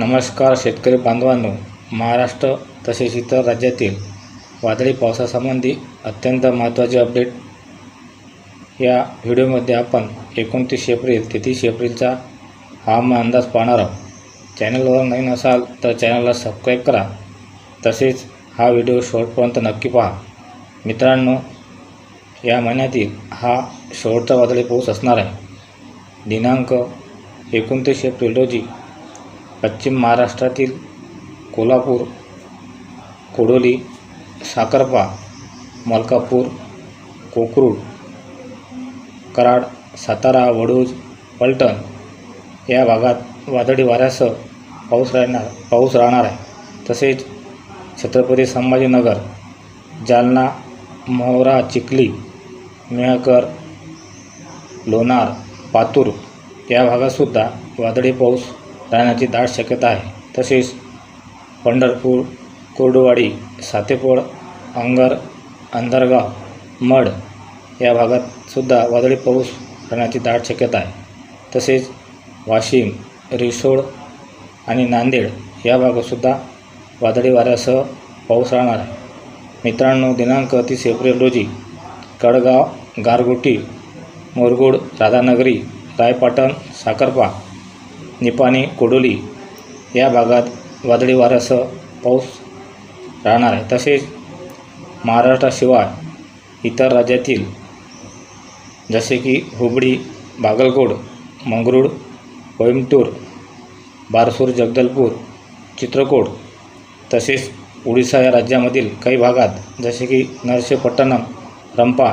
नमस्कार शेतकरी बांधवांनो महाराष्ट्र तसेच इतर राज्यातील वादळी पावसासंबंधी अत्यंत महत्त्वाचे अपडेट या व्हिडिओमध्ये आपण एकोणतीस एप्रिल ते तीस एप्रिलचा हवामान अंदाज पाहणार आहोत. चॅनलवर नवीन असाल तर चॅनलला सबस्क्राईब करा. तसेच हा व्हिडिओ शेवटपर्यंत नक्की पहा. मित्रांनो या महिन्यातील हा शेवटचा वादळी पाऊस असणार आहे. दिनांक एकोणतीस एप्रिल रोजी पश्चिम महाराष्ट्रातील कोल्हापूर कोडोली साखरपा मलकापूर कोकरूड कराड सातारा वडूज पलटण या भागात वादळी वाऱ्यासह पाऊस राहणार पाऊस राहणार आहे. तसेच छत्रपती संभाजीनगर जालना मोहरा चिखली मेहकर लोणार पातूर या भागातसुद्धा वादळी पाऊस राहण्याची दाट शक्यता आहे. तसेच पंढरपूर कोरडवाडी सातेपोळ अंगर अंधरगाव मड या भागातसुद्धा वादळी पाऊस राहण्याची दाट शक्यता आहे. तसेच वाशिम रिसोड आणि नांदेड या भागातसुद्धा वादळी वाऱ्यासह पाऊस राहणार आहे. मित्रांनो दिनांक तीस एप्रिल रोजी कडगाव गारगोटी मोरगुड राधानगरी रायपाटण साखरपा निपाणी कोडोली या भागात वादळी वाऱ्यासह पाऊस राहणार आहे. तसेच महाराष्ट्राशिवाय इतर राज्यातील जसे की हुबळी बागलकोट मंगरूळ कोइंबतूर बारसूर जगदलपूर चित्रकोट तसेच ओडिसा या राज्यामधील काही भागात जसे की नरसेपट्टणम रंपा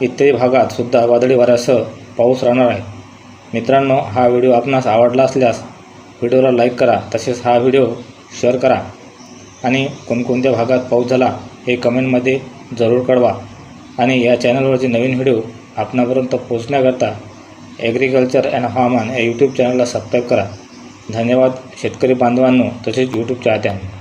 इत्यादी भागात सुद्धा वादळी वाऱ्यासह पाऊस राहणार आहे. मित्रांनो हा व्हिडिओ आपणास आवडला असल्यास व्हिडिओला लाईक करा तसेच हा व्हिडिओ शेअर करा आणि कोणकोणत्या भागात पाऊस झाला हे कमेंटमध्ये जरूर कळवा आणि या चॅनलवरचे नवीन व्हिडिओ आपणापर्यंत पोहोचण्याकरता ॲग्रिकल्चर अँड हवामान या यूट्यूब चॅनलला सबस्क्राईब करा. धन्यवाद शेतकरी बांधवांनो तसेच यूट्यूब चाहत्यांना